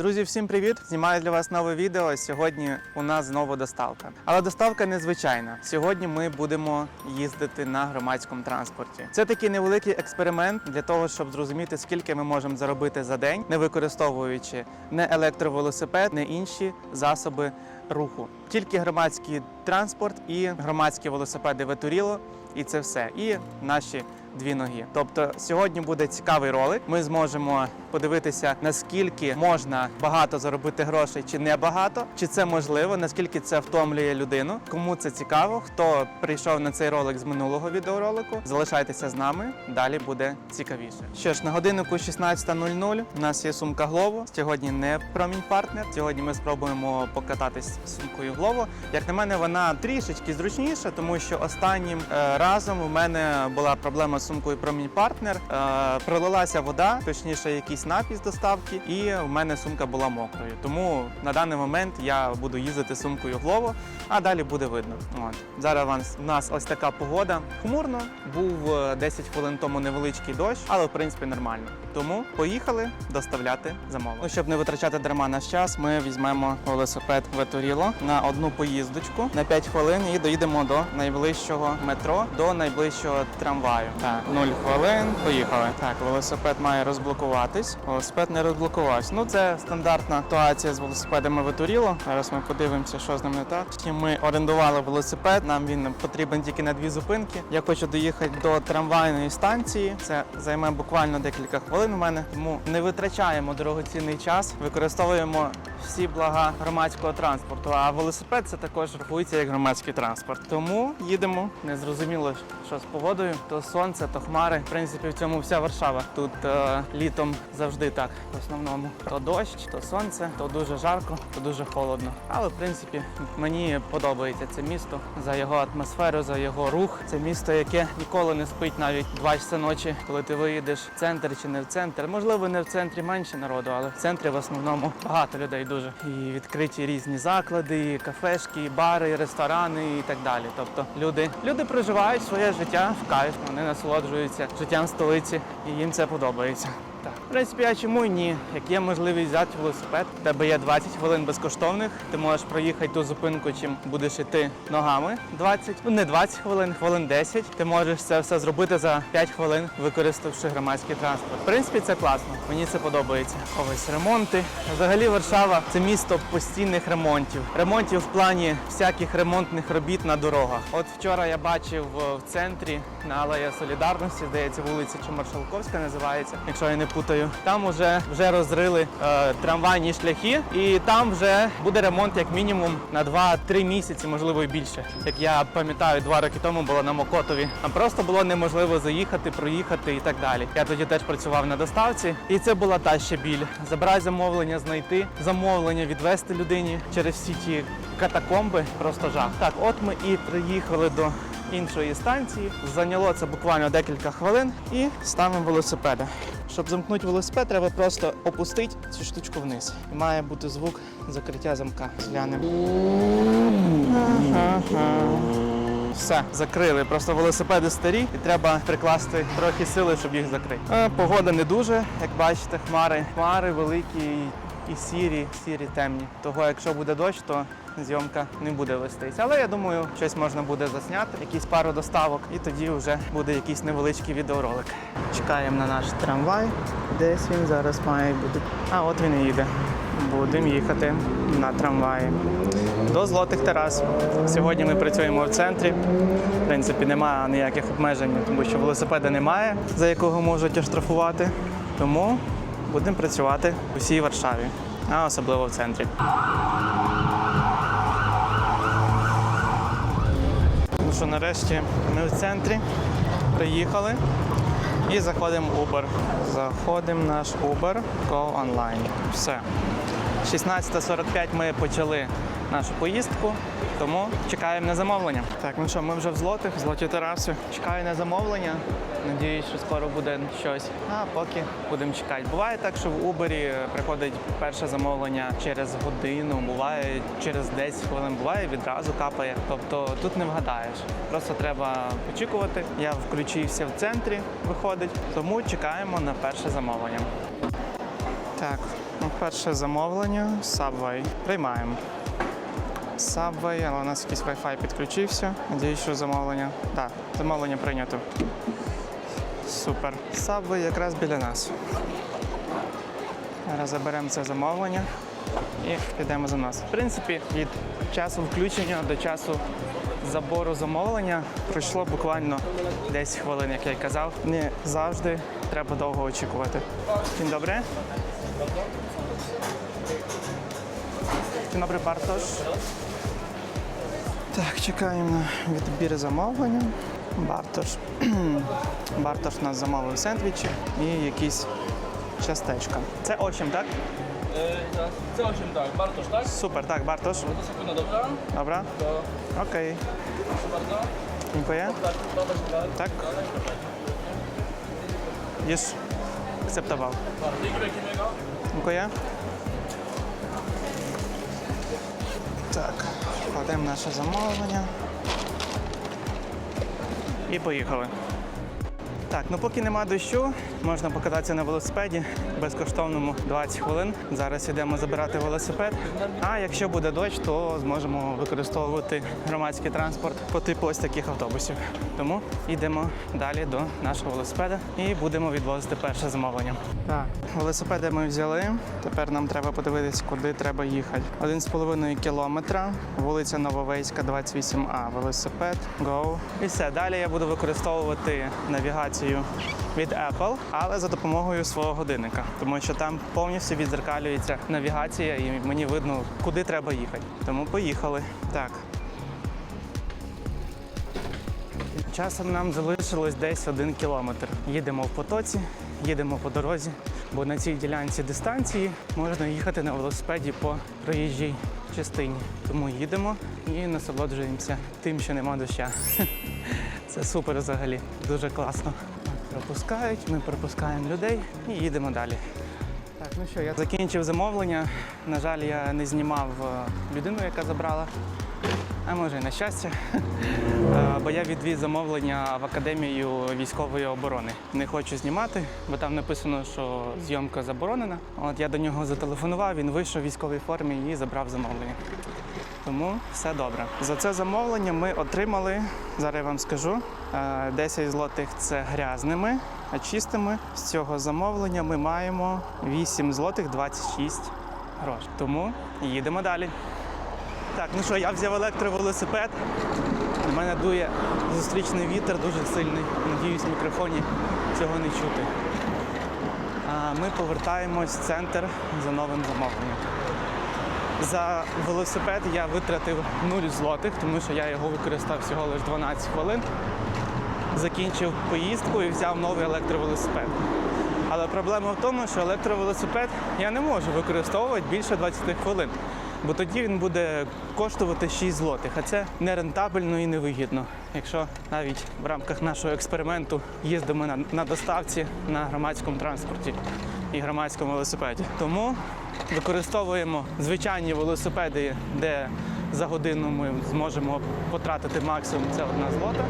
Друзі, всім привіт! Знімаю для вас нове відео. Сьогодні у нас знову доставка. Але доставка незвичайна. Сьогодні ми будемо їздити на громадському транспорті. Це такий невеликий експеримент для того, щоб зрозуміти, скільки ми можемо заробити за день, не використовуючи не електровелосипед, не інші засоби руху. Тільки громадський транспорт і громадські велосипеди Ветуріло, і це все. І наші дві ноги. Тобто сьогодні буде цікавий ролик. Ми зможемо подивитися, наскільки можна багато заробити грошей, чи не багато, чи це можливо, наскільки це втомлює людину. Кому це цікаво, хто прийшов на цей ролик з минулого відеоролику, залишайтеся з нами. Далі буде цікавіше. Що ж, на годиннику 16.00 у нас є сумка Глово. Сьогодні не промінь партнер. Сьогодні ми спробуємо покататись сумкою Глово. Як на мене, вона трішечки зручніша, тому що останнім е, разом у мене була проблема з сумкою промінь партнер. Е, пролилася вода, точніше, якийсь напій з доставки, і в мене сумка була мокрою. Тому на даний момент я буду їздити сумкою Глово, а далі буде видно. От зараз у нас- ось така погода. Хмурно був е, 10 хвилин тому невеличкий дощ, але в принципі нормально. Тому поїхали доставляти замовлення. Ну, щоб не витрачати дарма наш час, ми візьмемо велосипед Ветуріло на одну поїздочку на 5 хвилин і доїдемо до найближчого метро, до найближчого трамваю. Так, 0 хвилин. Поїхали. Так, велосипед має розблокуватись. Велосипед не розблокувався. Ну це стандартна ситуація з велосипедами Ветуріло. Зараз ми подивимося, що з ним не так. Ми орендували велосипед. Нам він потрібен тільки на дві зупинки. Я хочу доїхати до трамвайної станції. Це займе буквально декілька хвилин. У мене тому не витрачаємо дорогоцінний час, використовуємо всі блага громадського транспорту. А велосипед це також рахується як громадський транспорт. Тому їдемо. Не зрозуміло, що з погодою. То сонце, то хмари. В принципі, в цьому вся Варшава. Тут е, літом завжди так. В основному то дощ, то сонце, то дуже жарко, то дуже холодно. Але в принципі мені подобається це місто за його атмосферу, за його рух. Це місто, яке ніколи не спить навіть два часи ночі, коли ти виїдеш в центр чи не в центр. Можливо, не в центрі менше народу, але в центрі в основному багато людей дуже. І відкриті різні заклади, кафешки, бари, ресторани і так далі. Тобто люди, люди проживають своє життя в кайф, вони насолоджуються життям столиці, і їм це подобається. Так, в принципі, а чому ні? Як є можливість взяти велосипед, в тебе є 20 хвилин безкоштовних. Ти можеш проїхати ту зупинку, чим будеш йти ногами 20, ну не 20 хвилин, хвилин 10. Ти можеш це все зробити за 5 хвилин, використавши громадський транспорт. В принципі, це класно. Мені це подобається. Ось ремонти. Взагалі, Варшава це місто постійних ремонтів. Ремонтів в плані всяких ремонтних робіт на дорогах. От вчора я бачив в центрі на Алея Солідарності, здається, вулиця Чомаршалковська називається, якщо я не путаю. Там вже вже розрили е, трамвайні шляхи, і там вже буде ремонт як мінімум на 2-3 місяці, можливо і більше. Як я пам'ятаю, два роки тому було на Мокотові. Там просто було неможливо заїхати, проїхати і так далі. Я тоді теж працював на доставці, і це була та ще біль. Забрати замовлення, знайти замовлення, відвести людині через всі ті катакомби. Просто жах. Так, от ми і приїхали до іншої станції. Зайняло це буквально декілька хвилин і ставимо велосипеди. Щоб замкнути велосипед, треба просто опустити цю штучку вниз. І має бути звук закриття замка. Глянемо. Все, закрили. Просто велосипеди старі і треба прикласти трохи сили, щоб їх закрити. Е, Погода не дуже, як бачите, хмари. Хмари великі і, і сірі, сірі темні. Того, якщо буде дощ, то зйомка не буде вестись. Але я думаю, щось можна буде засняти, якісь пару доставок, і тоді вже буде якийсь невеличкий відеоролик. Чекаємо на наш трамвай. Десь він зараз має бути. А от він і їде. Будемо їхати на трамваї. До злотих терас. Сьогодні ми працюємо в центрі. В принципі, немає ніяких обмежень, тому що велосипеда немає, за якого можуть оштрафувати. Тому будемо працювати у всій Варшаві, а особливо в центрі. Що, нарешті ми в центрі приїхали і заходимо в Uber. Заходимо в наш Uber Go Online. Все. 16.45 ми почали нашу поїздку, тому чекаємо на замовлення. Так, ну що, ми вже в злотих, в злоті тераси. Чекаю на замовлення. Надіюсь, що скоро буде щось. А поки будемо чекати. Буває так, що в Uber приходить перше замовлення через годину, буває через 10 хвилин, буває відразу капає. Тобто тут не вгадаєш. Просто треба очікувати. Я включився в центрі, виходить, тому чекаємо на перше замовлення. Так, Перше замовлення Subway. Приймаємо. Subway, але у нас якийсь Wi-Fi підключився. Надіюсь, що замовлення. Так, замовлення прийнято. Супер. Subway якраз біля нас. Зараз заберемо це замовлення і підемо за нас. В принципі, від часу включення до часу забору замовлення пройшло буквально 10 хвилин, як я й казав. Не завжди треба довго очікувати. Dzień dobry. Dzień dobry, Bartosz. Так, чекаємо на відбір замовлення. Бартош. Бартош нас замовив сендвічі і якісь частечка. Це очим, так? Yy, teraz C8 tak, Bartosz, tak? Супер, так, Бартош. To sekunda, dobra? Добре. To Окей. proszę bardzo. Дякую. Tak, dobra, dobra. Так. Їж. Акцептував. Bardzo, dzięki І поїхали. Так, ну поки нема дощу, можна покататися на велосипеді безкоштовному 20 хвилин. Зараз йдемо забирати велосипед. А якщо буде дощ, то зможемо використовувати громадський транспорт по типу ось таких автобусів. Тому йдемо далі до нашого велосипеда і будемо відвозити перше замовлення. Так, велосипеди ми взяли. Тепер нам треба подивитись, куди треба їхати. Один з половиною кілометра, вулиця Нововейська, 28А. Велосипед, go. І все. Далі я буду використовувати навігацію від Apple, але за допомогою свого годинника, тому що там повністю відзеркалюється навігація, і мені видно, куди треба їхати. Тому поїхали. Так. Часом нам залишилось десь один кілометр. Їдемо в потоці, їдемо по дорозі, бо на цій ділянці дистанції можна їхати на велосипеді по проїжджій частині. Тому їдемо і насолоджуємося тим, що нема доща. Це супер взагалі, дуже класно. Пропускають, ми пропускаємо людей і їдемо далі. Так, ну що, я закінчив замовлення. На жаль, я не знімав е, людину, яка забрала. А може і на щастя. Е, Бо я відвіз замовлення в академію військової оборони. Не хочу знімати, бо там написано, що зйомка заборонена. От я до нього зателефонував, він вийшов в військовій формі і забрав замовлення. Тому все добре. За це замовлення ми отримали, зараз я вам скажу, 10 злотих це грязними, а чистими з цього замовлення ми маємо 8 злотих 26 грошей. Тому їдемо далі. Так, ну що, я взяв електровелосипед. У мене дує зустрічний вітер дуже сильний. Надіюсь, в мікрофоні цього не чути. А ми повертаємось в центр за новим замовленням. За велосипед я витратив 0 злотих, тому що я його використав всього лише 12 хвилин. Закінчив поїздку і взяв новий електровелосипед. Але проблема в тому, що електровелосипед я не можу використовувати більше 20 хвилин, бо тоді він буде коштувати 6 злотих, а це нерентабельно і невигідно. Якщо навіть в рамках нашого експерименту їздимо на, на доставці на громадському транспорті і громадському велосипеді. Тому використовуємо звичайні велосипеди, де за годину ми зможемо потратити максимум це одна злота.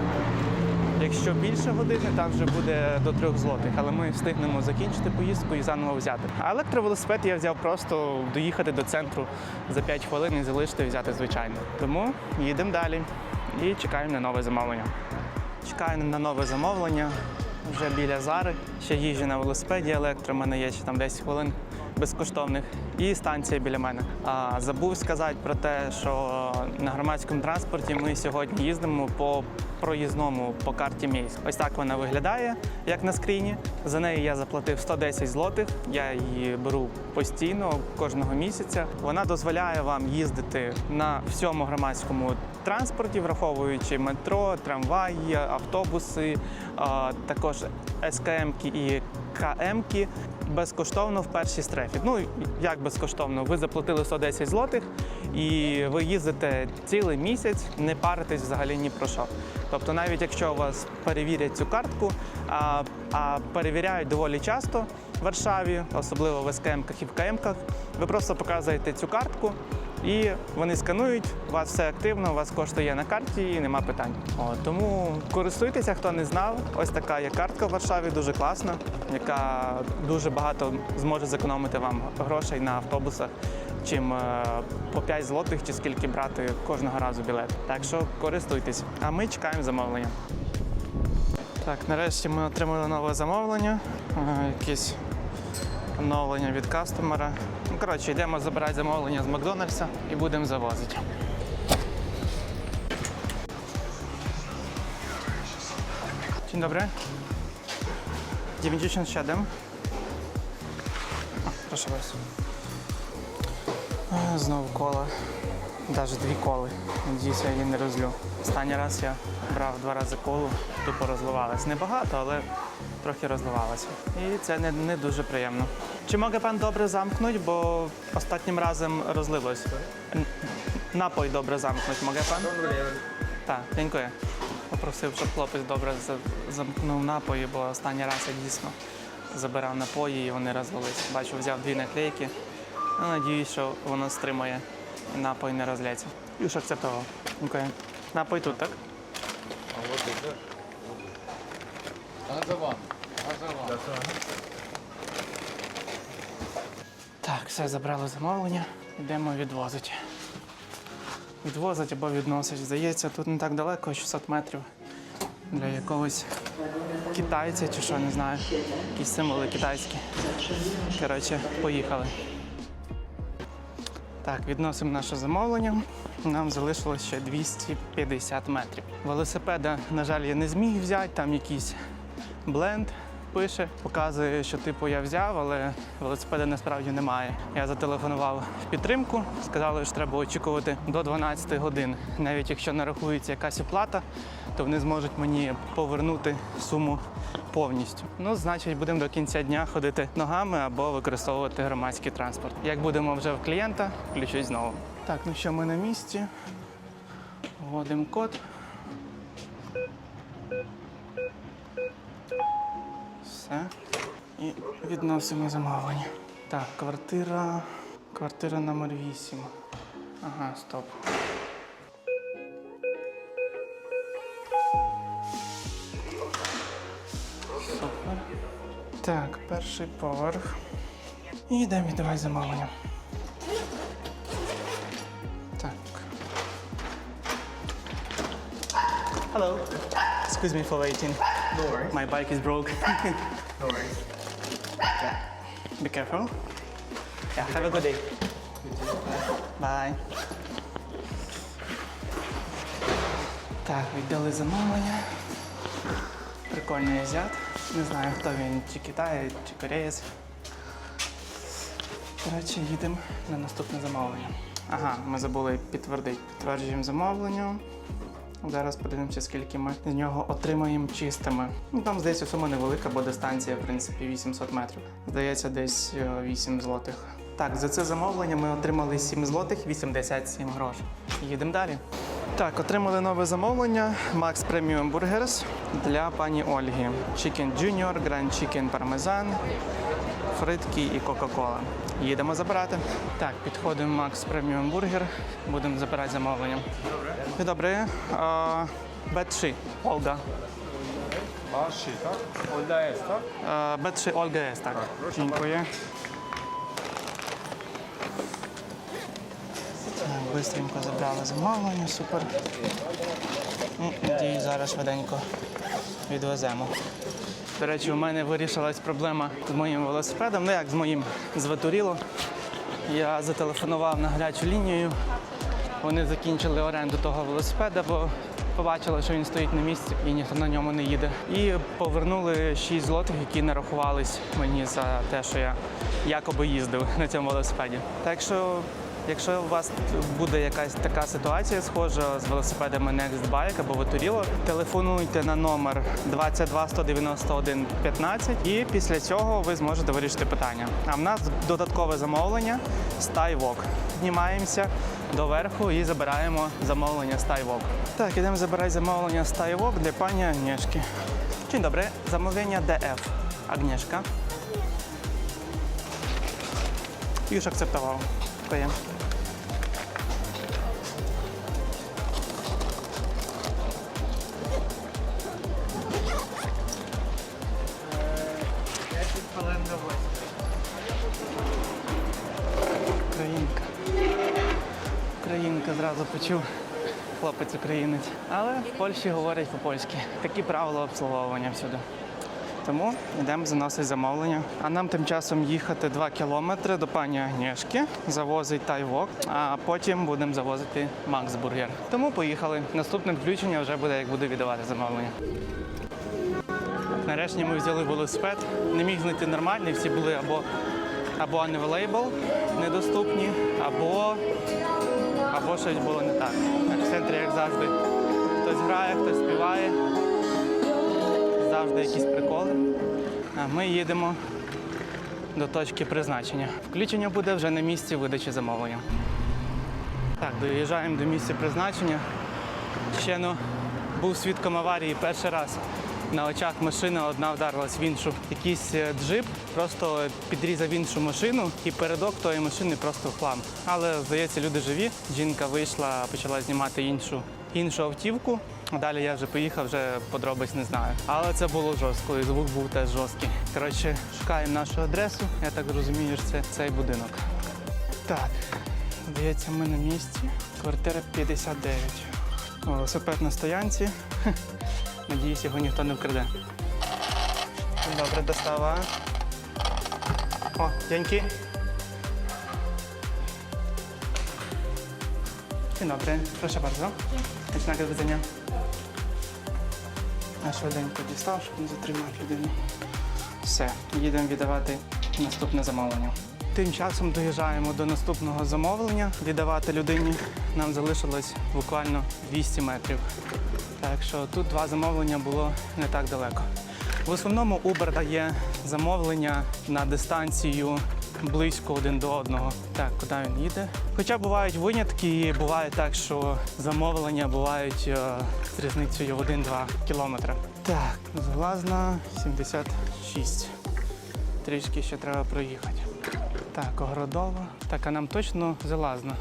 Якщо більше години, там вже буде до трьох злотих, але ми встигнемо закінчити поїздку і заново взяти. А електровелосипед я взяв просто доїхати до центру за 5 хвилин і залишити взяти звичайно. Тому їдемо далі і чекаємо на нове замовлення. Чекаємо на нове замовлення вже біля Зари. Ще їжджу на велосипеді електро, у мене є ще там 10 хвилин безкоштовних. І станція біля мене. А, забув сказати про те, що на громадському транспорті ми сьогодні їздимо по проїзному по карті Мейс. Ось так вона виглядає, як на скріні. За неї я заплатив 110 злотих. Я її беру постійно кожного місяця. Вона дозволяє вам їздити на всьому громадському транспорті, враховуючи метро, трамваї, автобуси, також СКМ-ки і КМ-ки безкоштовно в першій стрефі. Ну як безкоштовно? Ви заплатили 110 злотих і ви їздите цілий місяць, не паритесь взагалі ні про що. Тобто, навіть якщо у вас перевірять цю картку, а, а перевіряють доволі часто в Варшаві, особливо в СКМ-ках і в КМ-ках, ви просто показуєте цю картку. І вони сканують, у вас все активно, у вас кошти є на карті і нема питань. От, тому користуйтеся, хто не знав. Ось така є картка в Варшаві, дуже класна, яка дуже багато зможе зекономити вам грошей на автобусах, чим е, по 5 злотих чи скільки брати кожного разу білет. Так що користуйтесь. А ми чекаємо замовлення. Так, нарешті ми отримали нове замовлення. Е, Якесь оновлення від кастомера. Коротше, йдемо забирати замовлення з Макдональдса і будемо завозити. Dzień dobry. 97. O, proszę bardzo. Е, Знову кола. Навіть дві коли. Надіюся, я її не розлю. Останній раз я брав два рази колу, тупо розливалась. Небагато, але трохи розливалася. І це не, не дуже приємно. Чи може пан добре замкнути, бо останнім разом розлилось? Напой добре замкнути, може пан? Так, дякую. Попросив, щоб хлопець добре за- замкнув напої, бо останній раз я дійсно забирав напої і вони розлились. Бачу, взяв дві наклейки. Ну, надіюсь, що воно стримає і напой не розляться. Już akceptował. Dziękuję. Napój tu, tak? Так, все, забрали замовлення. Йдемо відвозити. Відвозить або відносить. Здається, тут не так далеко, 600 метрів. Для якогось китайця чи що, не знаю. Якісь символи китайські. Коротше, поїхали. Так, відносимо наше замовлення. Нам залишилось ще 250 метрів. Велосипеда, на жаль, я не зміг взяти, там якийсь бленд пише, показує, що типу я взяв, але велосипеда насправді немає. Я зателефонував в підтримку, сказали, що треба очікувати до 12 годин. Навіть якщо нарахується якась оплата, то вони зможуть мені повернути суму повністю. Ну, значить, будемо до кінця дня ходити ногами або використовувати громадський транспорт. Як будемо вже в клієнта, включусь знову. Так, ну що, ми на місці. Вводимо код. Все. І відносимо замовлення. Так, квартира. Квартира номер 8. Ага, стоп. Супер. Так, перший поверх. І йдемо віддавати замовлення. Так. Hello. Excuse me for waiting. No worries. My bike is broke. No worries. Be careful. Yeah, have a good day. Bye. Так, віддали замовлення. Прикольний азіат. Не знаю, хто він, чи китаєць, чи кореєць. Коротше, їдемо на наступне замовлення. Ага, ми забули підтвердити. Підтверджуємо замовлення. Зараз подивимося, скільки ми з нього отримаємо чистими. Ну, там, здається, сума невелика, бо дистанція, в принципі, 800 метрів. Здається, десь е, 8 злотих. Так, за це замовлення ми отримали 7 злотих 87 грошей. Їдемо далі. Так, отримали нове замовлення Max Premium Burgers для пані Ольги. Chicken Junior, Grand Chicken Parmesan, фритки і Кока-Кола. Їдемо забирати. Так, підходимо Макс Преміум Бургер. Будемо забирати замовлення. Dzień dobry. E, B3 Olga. Masz tak? Olda jest, tak? E, B3 Olga jest, Бистренько забрали замовлення, супер. Ну, Надіюсь, зараз швиденько відвеземо. До речі, у мене вирішилась проблема з моїм велосипедом. Ну як з моїм зватуріло. Я зателефонував на гарячу лінію. Вони закінчили оренду того велосипеда, бо побачили, що він стоїть на місці і ніхто на ньому не їде. І повернули 6 злотих, які нарахувались мені за те, що я якоби їздив на цьому велосипеді. Так що, якщо у вас буде якась така ситуація, схожа з велосипедами Next Bike або Ватуріло, телефонуйте на номер 22 191 15 і після цього ви зможете вирішити питання. А в нас додаткове замовлення StyWalk. Піднімаємося доверху і забираємо замовлення StyWalk. Так, ідемо забирати замовлення StyWalk для пані Агнєшки. Dzień dobry, zamówienia DF. Agnieszka. Дякую. Українка. Українка зразу почув. Хлопець українець, але в Польщі говорять по-польськи. Такі правила обслуговування всюди. Тому йдемо заносити замовлення. А нам тим часом їхати 2 кілометри до пані Агнєшки, завозить тайвок, а потім будемо завозити Максбургер. Тому поїхали. Наступне включення вже буде, як буду віддавати замовлення. Нарешті ми взяли велосипед. Не міг знайти нормальний, всі були або, або unavailable, недоступні, або, або щось було не так. В центрі, як завжди, хтось грає, хтось співає завжди якісь приколи. Ми їдемо до точки призначення. Включення буде вже на місці видачі замовлення. Так, доїжджаємо до місця призначення. Ще ну, був свідком аварії перший раз. На очах машина одна вдарилась в іншу. Якийсь е, джип просто підрізав іншу машину, і передок тої машини просто в хлам. Але здається, люди живі. Жінка вийшла, почала знімати іншу, іншу автівку. Далі я вже поїхав, вже подробиць не знаю. Але це було жорстко, і звук був теж жорсткий. Коротше, шукаємо нашу адресу. Я так розумію, що це цей будинок. Так, здається, ми на місці. Квартира 59. Велосипед на стоянці. Надіюсь, його ніхто не вкраде. Добре, достава. О, дяньки. Dzień dobry, proszę bardzo. Do widzenia. А швиденько дістав, щоб не затримати людину. Все, їдемо віддавати наступне замовлення. Тим часом доїжджаємо до наступного замовлення. Віддавати людині нам залишилось буквально 200 метрів. Так що тут два замовлення було не так далеко. В основному Uber дає замовлення на дистанцію близько один до одного. Так, куди він їде? Хоча бувають винятки, і буває так, що замовлення бувають е, з різницею в 1-2 кілометри. Так, Залазна 76. Трішки ще треба проїхати. Так, Огородова. Так, а нам точно залазна.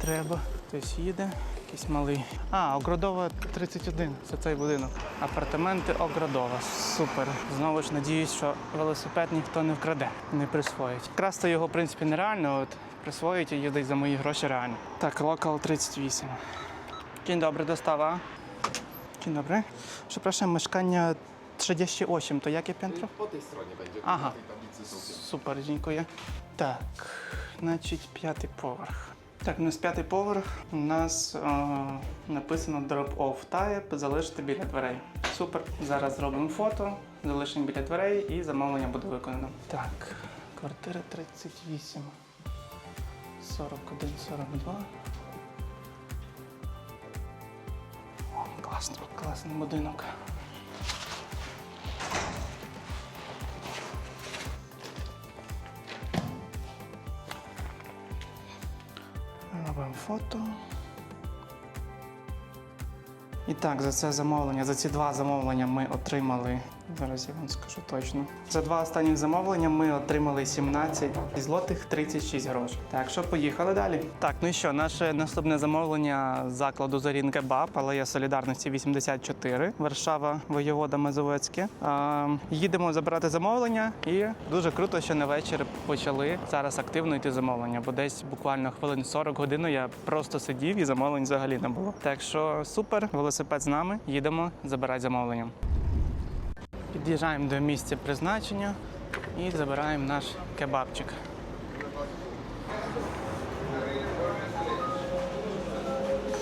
Треба. Хтось їде, якийсь малий. А, Огородова 31. Це цей будинок. Апартаменти Огородова. Супер. Знову ж надіюсь, що велосипед ніхто не вкраде, не присвоїть. Красти його, в принципі, нереально, от присвоїть і їздить за мої гроші реально. Так, локал 38. Dzień dobry, dostawa. Dzień dobry. Przepraszam, mieszkania 38, to jakie piętro? Po tej stronie będzie. Aha. Супер, дякую. Так, значить, п'ятий поверх. Так, у нас п'ятий поверх. У нас е, написано Drop-off type, залишити біля дверей. Супер. Зараз зробимо фото, залишимо біля дверей і замовлення буде виконано. Так, квартира 38. 41, 42. О, класно, класний будинок. Робимо фото. І так, за це замовлення, за ці два замовлення ми отримали. Зараз я вам скажу точно. За два останні замовлення ми отримали 17 злотих 36 грошей. Так, що поїхали далі. Так, ну і що, наше наступне замовлення закладу Зарін Кебаб, алея Солідарності 84, Варшава, Воєвода Мазовецьке. А, їдемо забирати замовлення, і дуже круто, що на вечір почали зараз активно йти замовлення, бо десь буквально хвилин 40 годину я просто сидів і замовлень взагалі не було. Так що супер, велосипед з нами, їдемо забирати замовлення. Під'їжджаємо до місця призначення і забираємо наш кебабчик.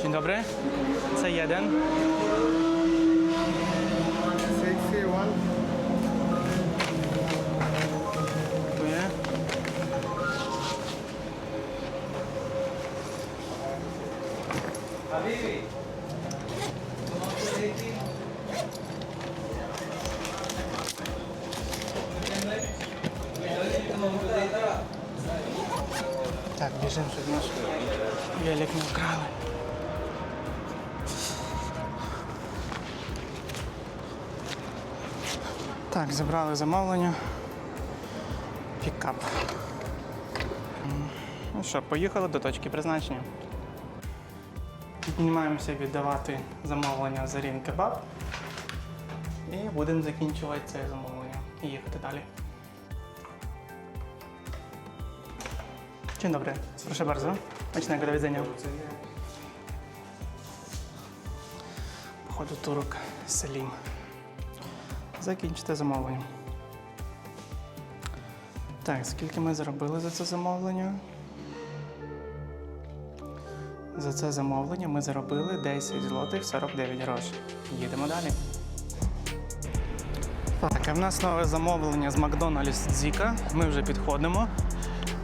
Dzień dobry. Це jeden. Dziękuję. Так, біжимо, щоб наш велик не вкрали. Так, забрали замовлення. Пікап. Ну що, поїхали до точки призначення. Піднімаємося віддавати замовлення за Рін Кебаб. І будемо закінчувати це замовлення і їхати далі. Dzień dobry, proszę bardzo. Macznego do widzenia. Походу турок Селім. Закінчити замовлення. Так, скільки ми заробили за це замовлення? За це замовлення ми заробили 10 злотих 49 грошей. Їдемо далі. Так, а в нас нове замовлення з Макдональдс Зіка. Ми вже підходимо.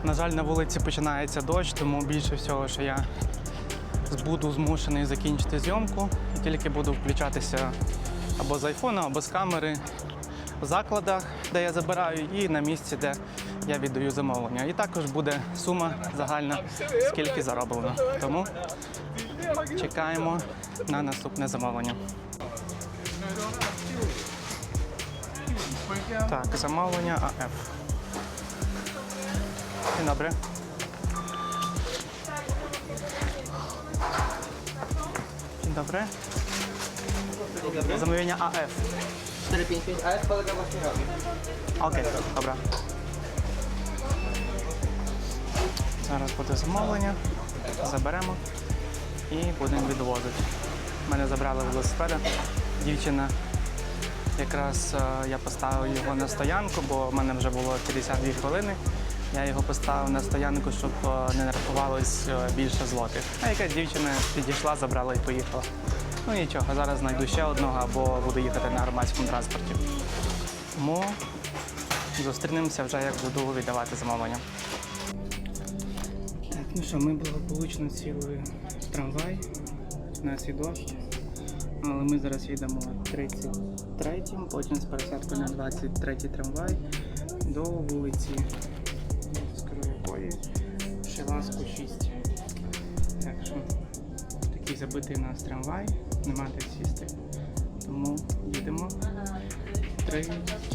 На жаль, на вулиці починається дощ, тому більше всього, що я буду змушений закінчити зйомку тільки буду включатися або з айфона, або з камери в закладах, де я забираю, і на місці, де я віддаю замовлення. І також буде сума загальна, скільки зароблено. Тому чекаємо на наступне замовлення. Так, замовлення АФ. Dzień dobry. Dzień dobry. Zamówienia AF. 455 AF kolega właśnie robi. Окей, добре. Зараз буде замовлення, заберемо і будемо відвозити. Мене забрали велосипеда. Дівчина якраз е, я поставив його на стоянку, бо в мене вже було 52 хвилини. Я його поставив на стоянку, щоб е, не рахувалось е, більше злотих. А якась дівчина підійшла, забрала і поїхала. Ну нічого, зараз знайду ще одного або буду їхати на громадському транспорті. Тому Зустрінемося вже, як буду віддавати замовлення. Так, ну що, ми благополучно сіли в трамвай. У нас і дощ. Але ми зараз їдемо 33-м, потім з пересадкою на 23-й трамвай до вулиці скажу якої Шеласку 6. Так що такий забитий у нас трамвай, нема де сісти. Тому їдемо 3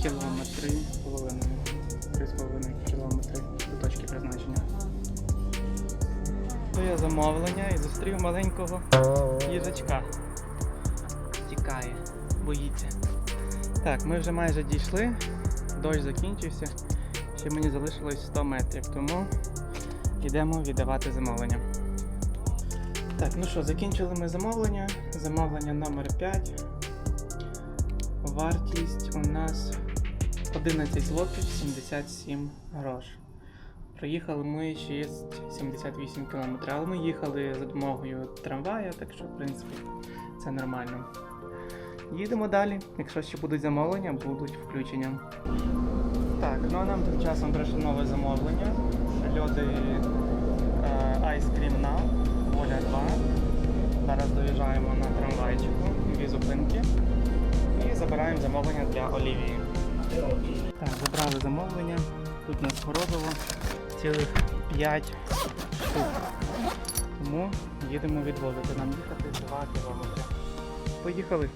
кілометри з половиною. 3,5 кілометри до точки призначення. Я замовлення і зустрів маленького їжачка. Тікає, боїться. Так, ми вже майже дійшли, дощ закінчився. Ще мені залишилось 100 метрів, тому йдемо віддавати замовлення. Так, ну що, закінчили ми замовлення. Замовлення номер 5. Вартість у нас 11 злотих 77 грош. Проїхали ми 6,78 км, але ми їхали за допомогою трамвая, так що, в принципі, це нормально. Їдемо далі. Якщо ще будуть замовлення, будуть включення. Так, ну а нам тим часом прийшло нове замовлення. Льоди е, Ice Cream Now, Воля 2. Зараз доїжджаємо на трамвайчику, дві зупинки. І забираємо замовлення для Олівії. Так, забрали замовлення. Тут нас морозиво цілих 5 штук. Тому їдемо відвозити. Нам їхати 2 кілометри. Поїхали.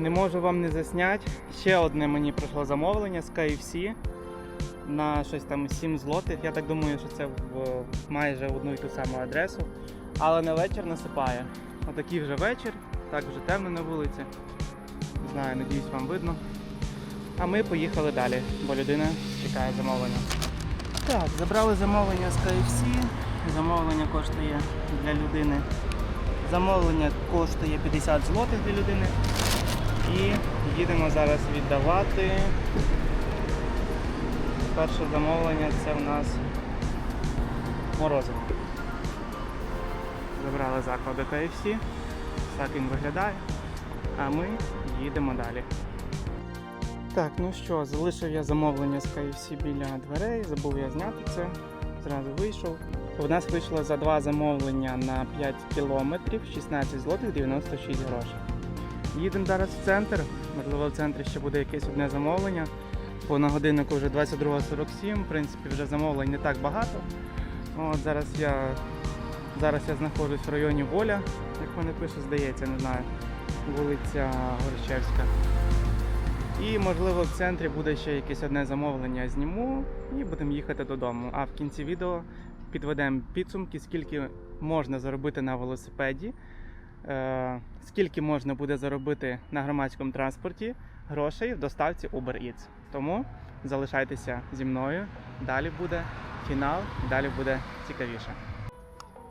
Не можу вам не засняти. Ще одне мені прийшло замовлення з KFC на щось там 7 злотих. Я так думаю, що це в майже одну і ту саму адресу. Але на вечір насипає. Отакий вже вечір, так вже темно на вулиці. Не знаю, надіюсь, вам видно. А ми поїхали далі, бо людина чекає замовлення. Так, забрали замовлення з KFC. Замовлення коштує для людини. Замовлення коштує 50 злотих для людини. І їдемо зараз віддавати. Перше замовлення це в нас морозиво. Забрали заклади KFC. Так він виглядає. А ми їдемо далі. Так, ну що, залишив я замовлення з KFC біля дверей, забув я зняти це. Зразу вийшов. У нас вийшло за два замовлення на 5 кілометрів 16 злотих 96 грошей. Їдемо зараз в центр. Можливо, в центрі ще буде якесь одне замовлення. Бо на годиннику вже 22.47, в принципі, вже замовлень не так багато. От зараз я зараз я знаходжусь в районі Воля, як вони пишуть, здається, не знаю. Вулиця Горщевська. І можливо в центрі буде ще якесь одне замовлення зніму і будемо їхати додому. А в кінці відео підведемо підсумки, скільки можна заробити на велосипеді, скільки можна буде заробити на громадському транспорті грошей в доставці Uber Eats. Тому залишайтеся зі мною. Далі буде фінал, далі буде цікавіше.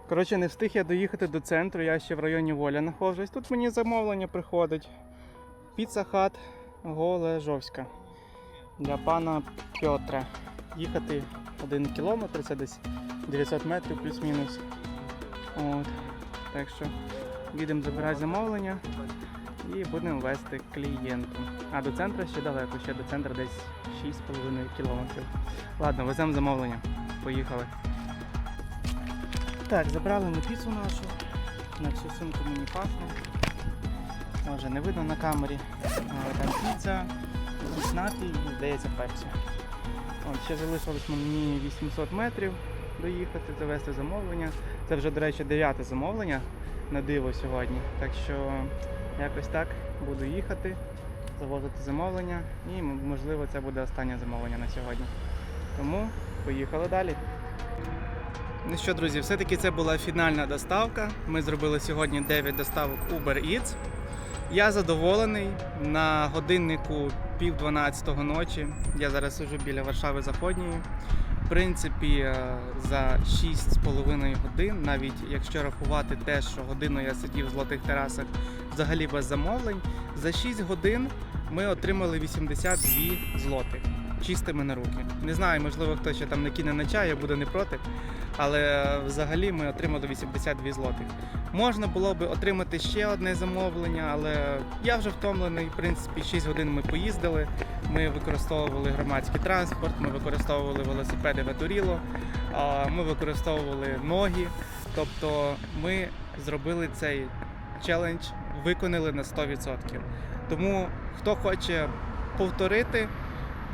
Коротше, не встиг я доїхати до центру, я ще в районі Воля знаходжусь. Тут мені замовлення приходить. Піца хат Голежовська. Для пана Пьотра. Їхати один кілометр, це десь 900 метрів плюс-мінус. От. Так що їдемо забирати замовлення і будемо вести клієнту. А до центру ще далеко, ще до центру десь 6,5 кілометрів. Ладно, веземо замовлення. Поїхали. Так, забрали ми піцу нашу. На всю сумку мені пахне. Може не видно на камері. Але там піца, якийсь напій і здається пепсі. От, ще залишилось мені 800 метрів доїхати, завести замовлення. Це вже, до речі, дев'яте замовлення на диво сьогодні. Так що якось так буду їхати, завозити замовлення і можливо це буде останнє замовлення на сьогодні. Тому поїхали далі. Ну що, друзі, все-таки це була фінальна доставка. Ми зробили сьогодні 9 доставок Uber Eats. Я задоволений. На годиннику пів 12 ночі. Я зараз сижу біля Варшави Заходньої. Принципі, е, за 6,5 годин, навіть якщо рахувати те, що годину я сидів в золотих терасах взагалі без замовлень, за 6 годин ми отримали 82 злотих чистими на руки. Не знаю, можливо, хтось ще там накине на чай, я буду не проти. Але взагалі ми отримали 82 злотих. Можна було би отримати ще одне замовлення, але я вже втомлений. В принципі, 6 годин ми поїздили. Ми використовували громадський транспорт, ми використовували велосипеди Ветуріло, ми використовували ноги. Тобто ми зробили цей челендж, виконали на 100%. Тому хто хоче повторити,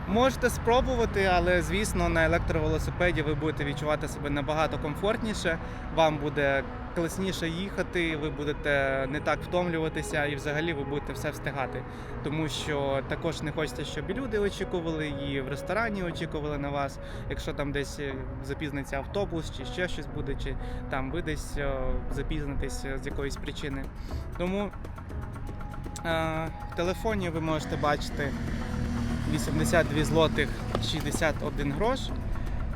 Можете спробувати, але звісно на електровелосипеді ви будете відчувати себе набагато комфортніше. Вам буде класніше їхати, ви будете не так втомлюватися і взагалі ви будете все встигати. Тому що також не хочеться, щоб і люди очікували, і в ресторані очікували на вас. Якщо там десь е, запізниться автобус, чи ще щось буде, чи там ви десь е, запізнитесь з якоїсь причини. Тому е, в телефоні ви можете бачити 82 злотих 61 грош.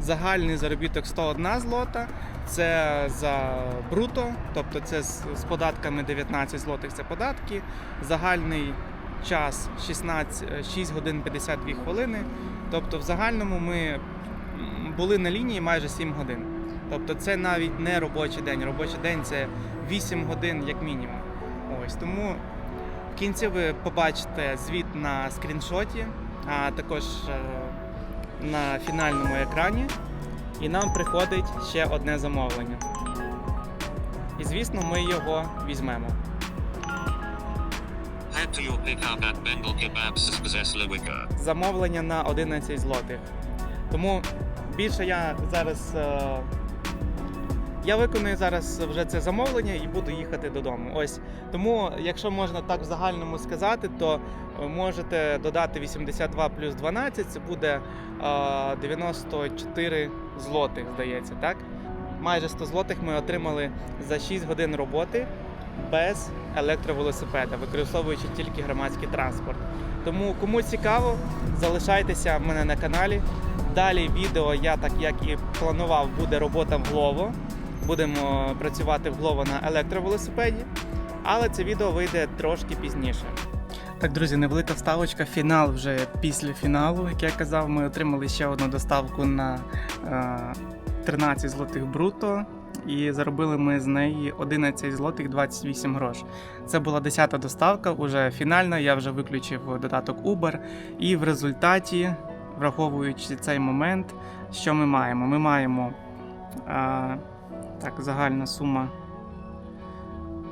Загальний заробіток 101 злота. Це за бруто, тобто це з, податками 19 злотих це податки. Загальний час 16, 6 годин 52 хвилини. Тобто в загальному ми були на лінії майже 7 годин. Тобто це навіть не робочий день. Робочий день це 8 годин як мінімум. Ось тому в кінці ви побачите звіт на скріншоті, а також е, на фінальному екрані. І нам приходить ще одне замовлення. І звісно, ми його візьмемо. Замовлення на 11 злотих. Тому більше я зараз. Е, Я виконую зараз вже це замовлення і буду їхати додому. Ось тому, якщо можна так в загальному сказати, то е, можете додати 82 плюс 12, це буде е, 94 злотих, здається, так? Майже 100 злотих ми отримали за 6 годин роботи без електровелосипеда, використовуючи тільки громадський транспорт. Тому кому цікаво, залишайтеся в мене на каналі. Далі відео я, так як і планував, буде робота в Glovo. Будемо працювати в Glovo на електровелосипеді, але це відео вийде трошки пізніше. Так, друзі, невелика вставочка. Фінал вже після фіналу. Як я казав, ми отримали ще одну доставку на е, 13 злотих бруто. І заробили ми з неї 11 злотих 28 грош. Це була 10-та доставка, уже фінальна. Я вже виключив додаток Uber. І в результаті, враховуючи цей момент, що ми маємо? Ми маємо а, так, загальна сума.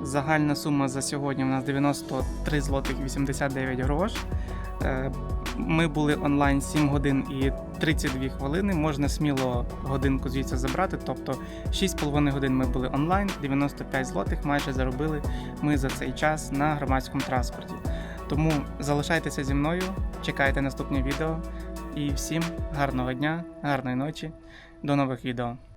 Загальна сума за сьогодні у нас 93 злотих 89 грош. Е, Ми були онлайн 7 годин і 32 хвилини. Можна сміло годинку звідси забрати. Тобто 6,5 годин ми були онлайн, 95 злотих майже заробили ми за цей час на громадському транспорті. Тому залишайтеся зі мною, чекайте наступне відео і всім гарного дня, гарної ночі, до нових відео.